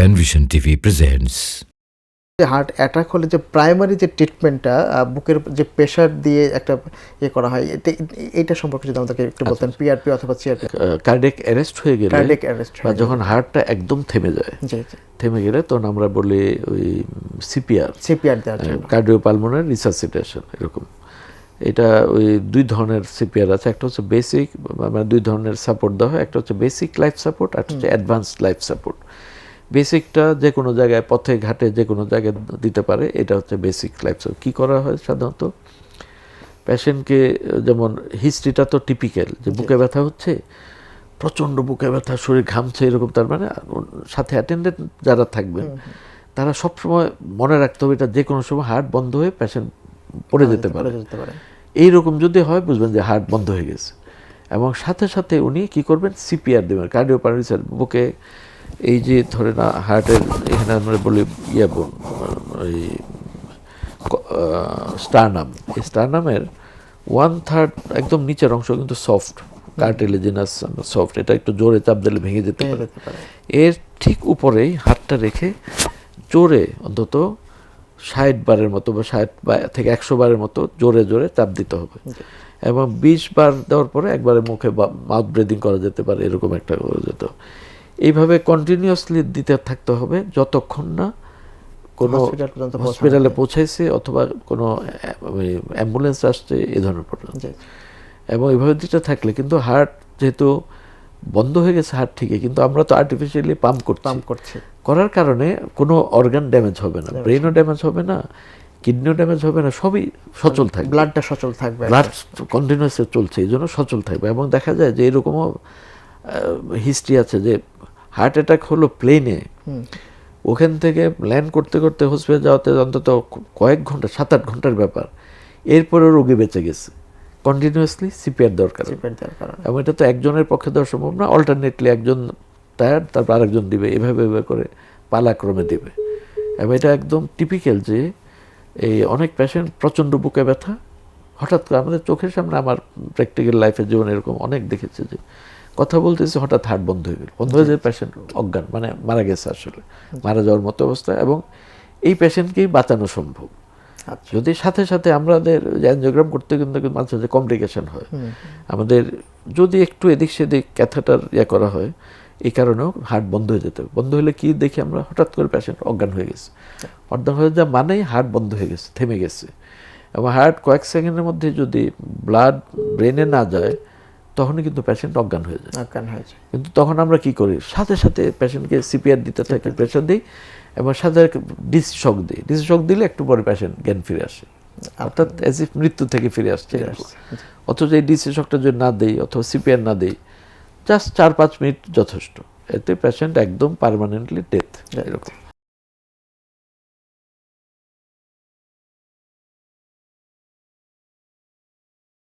TV presents. যে heart attack হলে যে প্রাইমারি যে ট্রিটমেন্টটা বুকের যে প্রেশার দিয়ে একটা ইয়ে করা হয় এটা সম্পর্কে যদি আমাদেরকে একটু আচ্ছা, বলতেন পিআরপি অথবা সিআরপি কার্ডিয়াক অ্যারেস্ট হয়ে গেলে Cardiac arrest বা যখন হার্টটা একদম থেমে যায় থেমে গেলে তখন আমরা বলি ওই সিপিআর সিপিআর জন্য। কার্ডিওপালমোনারি রিসাসিটেশন এরকম। এটা ওই দুই ধরনের সিপিআর আছে একটা হচ্ছে বেসিক মানে দুই ধরনের সাপোর্ট দেওয়া হয় একটা হচ্ছে বেসিক লাইফ সাপোর্ট আর হচ্ছে অ্যাডভান্সড লাইফ সাপোর্ট বেসিকটা যে কোনো জায়গায় পথে ঘাটে যে কোনো জায়গায় দিতে পারে এটা হচ্ছে বেসিক লাইফ। সাপোর্ট কী করা হয় সাধারণত? পেশেন্টকে যেমন হিস্ট্রিটা তো টিপিক্যাল যে বুকে ব্যথা হচ্ছে প্রচণ্ড বুকে ব্যথা শরীর ঘামছে এরকম তার মানে সাথে অ্যাটেন্ডেন্ট যারা থাকবেন তারা সবসময় মনে রাখতে হবে এটা যে কোনো সময় হার্ট বন্ধ হয়ে পেশেন্ট পড়ে যেতে পারে। এইরকম যদি হয় বুঝবেন যে হার্ট বন্ধ হয়ে গেছে। এবং সাথে সাথে উনি কি করবেন? সিপিআর দেবেন কার্ডিওপারালিসার বুকে এই যে ধরে না হার্টের এখানে আমরা বলি ইয়ে বল ওই স্টারনাম। এই স্টারনামের ওয়ান থার্ড একদম নিচের অংশ কিন্তু সফট কার্টিলেজিনাস সফট এটা একটু জোরে চাপ দিলে ভেঙে যেতে পারে। এর ঠিক উপরেই হাতটা রেখে জোরে অন্তত ষাট বারের মতো বা ষাট বা থেকে একশো বারের মতো জোরে জোরে চাপ দিতে হবে। এবং বিশ বার দেওয়ার পরে একবারে মুখে মাউথ ব্রিদিং করা যেতে পারে এরকম একটা করা যেত। এইভাবে কন্টিনিউয়াসলি দিতে থাকতে হবে যতক্ষণ না কোনো হসপিটালে পৌঁছাইছে অথবা কোনো অ্যাম্বুলেন্স আসছে এ ধরনের জি। এবং এইভাবে দিতে থাকলে কিন্তু হার্ট যেহেতু বন্ধ হয়ে গেছে হার্ট ঠিকই কিন্তু আমরা তো আর্টিফিশিয়ালি পাম্প করছি। পাম্প করছে। করার কারণে কোনো অর্গান ড্যামেজ হবে না ব্রেনও ড্যামেজ হবে। না কিডনিও ড্যামেজ হবে না সবই সচল থাকবে। ব্লাডটা সচল থাকবে। ব্লাড কন্টিনিউসে চলছে এই জন্য সচল থাকবে। এবং দেখা যায় যে এরকমও হিস্ট্রি আছে যে হার্ট অ্যাটাক হলো প্লেনে ওখান থেকে ল্যান্ড করতে করতে হসপিটাল যাওয়াতে অন্তত কয়েক ঘণ্টা সাত আট ঘণ্টার ব্যাপার। এরপরে রোগী বেঁচে গেছে। কন্টিনিউয়াসলি সিপিআর দরকার। এবং এটা তো একজনের পক্ষে দেওয়া সম্ভব না অল্টারনেটলি একজন টায়ার তারপর আরেকজন দিবে। এভাবে এভাবে করে পালাক্রমে দিবে। এবং এটা একদম টিপিক্যাল যে এই অনেক পেশেন্ট প্রচণ্ড বুকে ব্যথা। হঠাৎ করে আমাদের চোখের সামনে আমার প্র্যাকটিক্যাল লাইফের জীবন এরকম অনেক দেখেছে যে কথা বলতেছে হঠাৎ হার্ট বন্ধ হয়ে গেল। বন্ধ হয়ে যায় পেশেন্ট অজ্ঞান মানে মারা গেছে আসলে। মারা যাওয়ার মতো অবস্থা এবং এই পেশেন্টকেই বাঁচানো সম্ভব। আচ্ছা। যদি সাথে সাথে আমাদের অ্যানজিওগ্রাম করতে কিন্তু মাঝে মাঝে কমপ্লিকেশন হয়। আমাদের যদি একটু এদিক সেদিক ক্যাথেটার ইয়ে করা হয় এই কারণেও হার্ট বন্ধ হয়ে যেতে বন্ধ হলে কি দেখি আমরা? হঠাৎ করে পেশেন্ট অজ্ঞান হয়ে গেছে। অজ্ঞান হয়ে যাওয়া মানেই হার্ট বন্ধ হয়ে গেছে থেমে গেছে। এবং হার্ট কয়েক সেকেন্ডের মধ্যে যদি ব্লাড ব্রেনে না যায় তখনই কিন্তু পেশেন্ট অজ্ঞান হয়ে যায়। অজ্ঞান হয়েছে কিন্তু তখন আমরা কি করি? সাথে সাথে পেশেন্টকে সিপিআর দিতে থাকি প্রেশার দিই এবং সাথে ডিসি শক দিই। ডিসি শক দিলে একটু পরে পেশেন্ট জ্ঞান ফিরে আসে। অর্থাৎ অ্যাজ ইফ মৃত্যু থেকে ফিরে আসছে। অথচ এই ডিসি শকটা যদি না দেই অথবা সিপিআর না দেই জাস্ট চার পাঁচ মিনিট যথেষ্ট। এতে পেশেন্ট একদম পার্মানেন্টলি ডেথ এরকম।